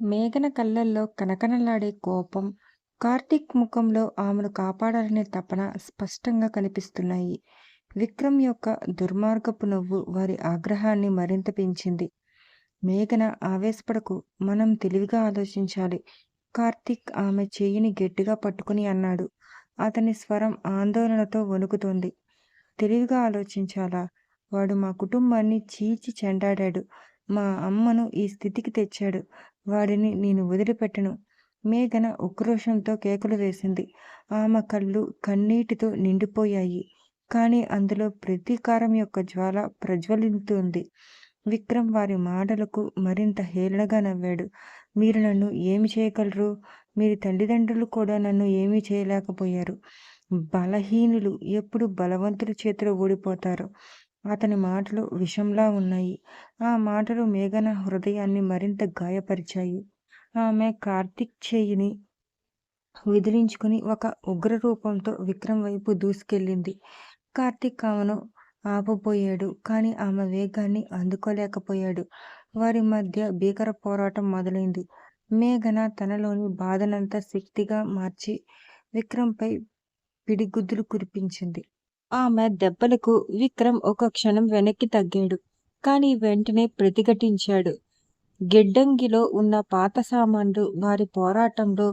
మేఘన కళ్ళల్లో కనకనలాడే కోపం, కార్తీక్ ముఖంలో ఆమెను కాపాడాలనే తపన స్పష్టంగా కనిపిస్తున్నాయి. విక్రమ్ యొక్క దుర్మార్గపు నవ్వు వారి ఆగ్రహాన్ని మరింత పెంచింది. మేఘన ఆవేశపడకు. మనం తెలివిగా ఆలోచించాలి. కార్తీక్ ఆమె చెయ్యిని గట్టిగా పట్టుకుని అన్నాడు. అతని స్వరం ఆందోళనతో వణుకుతోంది. తెలివిగా ఆలోచించాలా? వాడు మా కుటుంబాన్ని చీచి చెండాడాడు. మా అమ్మను ఈ స్థితికి తెచ్చాడు. వాడిని నేను వదిలిపెట్టను. మేఘన ఉక్రోషంతో కేకలు వేసింది. ఆమె కళ్ళు కన్నీటితో నిండిపోయాయి. కానీ అందులో ప్రతీకారం యొక్క జ్వాల ప్రజ్వలింతుంది విక్రమ్ వారి మాటలకు మరింత హేళనగా నవ్వాడు. మీరు నన్ను ఏమి చేయగలరు? మీ తల్లిదండ్రులు కూడా నన్ను ఏమీ చేయలేకపోయారు. బలహీనులు ఎప్పుడు బలవంతుల చేతిలో ఓడిపోతారు అతని మాటలు విషంలా ఉన్నాయి. ఆ మాటలు మేఘన హృదయాన్ని మరింత గాయపరిచాయి. ఆమె కార్తిక్ చేయిని విదిలించుకుని ఒక ఉగ్రరూపంతో విక్రమ్ వైపు దూసుకెళ్ళింది. కార్తీక్ ఆమెను ఆపబోయాడు. కానీ ఆమె వేగాన్ని అందుకోలేకపోయాడు. వారి మధ్య భీకర పోరాటం మొదలైంది. మేఘన తనలోని బాధనంతా శక్తిగా మార్చి విక్రమ్పై పిడిగుద్దులు కురిపించింది. ఆమె దెబ్బలకు విక్రమ్ ఒక క్షణం వెనక్కి తగ్గాడు. కానీ వెంటనే ప్రతిఘటించాడు. గిడ్డంగిలో ఉన్న పాత సామాన్లు వారి పోరాటంలో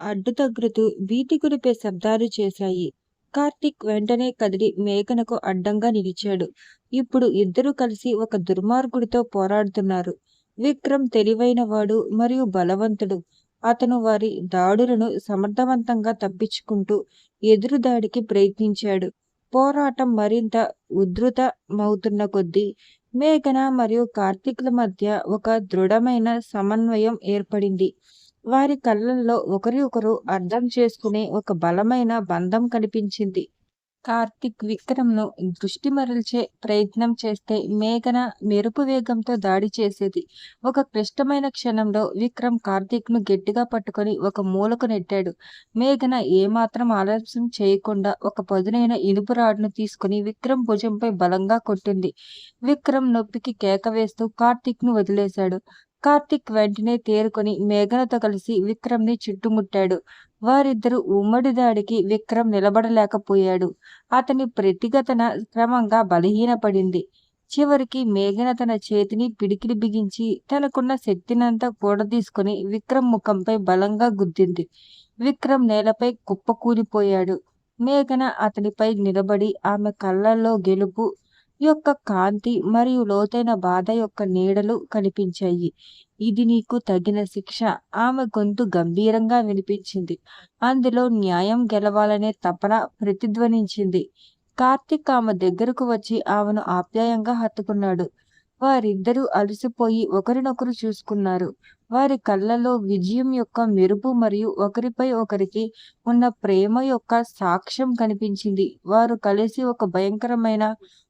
అడ్డుతగులుతూ భీతిగొలిపే శబ్దాలు చేశాయి. కార్తీక్ వెంటనే కదిలి మేఘనకు అడ్డంగా నిలిచాడు. ఇప్పుడు ఇద్దరూ కలిసి ఒక దుర్మార్గుడితో పోరాడుతున్నారు. విక్రమ్ తెలివైనవాడు మరియు బలవంతుడు. అతను వారి దాడులను సమర్థవంతంగా తప్పించుకుంటూ ఎదురుదాడికి ప్రయత్నించాడు. పోరాటం మరింత ఉధృతమవుతున్న కొద్దీ మేఘన మరియు కార్తీక్ల మధ్య ఒక దృఢమైన సమన్వయం ఏర్పడింది. వారి కళ్ళల్లో ఒకరి ఒకరు అర్థం చేసుకునే ఒక బలమైన బంధం కనిపించింది. కార్తీక్ విక్రమ్ను దృష్టి మరల్చే ప్రయత్నం చేస్తే మేఘన మెరుపు వేగంతో దాడి చేసేది. ఒక క్లిష్టమైన క్షణంలో విక్రమ్ కార్తీక్ను గట్టిగా పట్టుకొని ఒక మూలకు నెట్టాడు. మేఘన ఏమాత్రం ఆలస్యం చేయకుండా ఒక పదునైన ఇనుపు రాడ్ను తీసుకుని విక్రమ్ భుజంపై బలంగా కొట్టింది. విక్రమ్ నొప్పికి కేక వేస్తూ కార్తీక్ను వదిలేశాడు. కార్తిక్ వెంటనే తేరుకొని మేఘనతో కలిసి విక్రమ్ని చుట్టుముట్టాడు. వారిద్దరూ ఉమ్మడి దాడికి విక్రమ్ నిలబడలేకపోయాడు. అతని ప్రతిఘటన క్రమంగా బలహీనపడింది. చివరికి మేఘన తన చేతిని పిడికిలి బిగించి తనకున్న శక్తినంతా కూడదీసుకుని విక్రమ్ ముఖంపై బలంగా గుద్దింది. విక్రమ్ నేలపై కుప్పకూలిపోయాడు. మేఘన అతనిపై నిలబడి ఆమె కళ్ళల్లో గెలుపు యొక్క కాంతి మరియు లోతైన బాధ యొక్క నీడలు కనిపించాయి. ఇది నీకు తగిన శిక్ష. ఆమె గొంతు గంభీరంగా వినిపించింది. అందులో న్యాయం గెలవాలనే తపన ప్రతిధ్వనించింది. కార్తిక్ ఆమె దగ్గరకు వచ్చి ఆమెను ఆప్యాయంగా హత్తుకున్నాడు. వారిద్దరూ అలసిపోయి ఒకరినొకరు చూసుకున్నారు. వారి కళ్ళలో విజయం యొక్క మెరుపు మరియు ఒకరిపై ఒకరికి ఉన్న ప్రేమ యొక్క సాక్ష్యం కనిపించింది. వారు కలిసి ఒక భయంకరమైన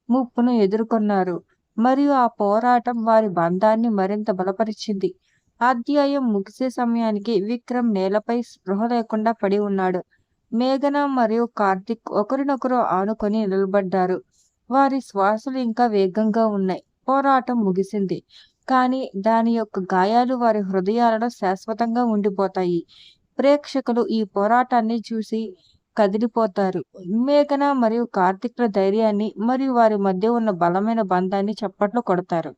ముప్పును ఎదుర్కొన్నారు. మరియు ఆ పోరాటం వారి బంధాన్ని మరింత బలపరిచింది. అధ్యాయం ముగిసే సమయానికి విక్రమ్ నేలపై స్పృహ లేకుండా పడి ఉన్నాడు. మేఘన మరియు కార్తీక్ ఒకరినొకరు ఆనుకొని నిలబడ్డారు. వారి శ్వాసలు ఇంకా వేగంగా ఉన్నాయి. పోరాటం ముగిసింది. కానీ దాని యొక్క గాయాలు వారి హృదయాలలో శాశ్వతంగా ఉండిపోతాయి. ప్రేక్షకులు ఈ పోరాటాన్ని చూసి కదిలిపోతారు. మేఘన మరియు కార్తిక్ల ధైర్యాన్ని మరియు వారి మధ్య ఉన్న బలమైన బంధాన్ని చప్పట్లు కొడతారు.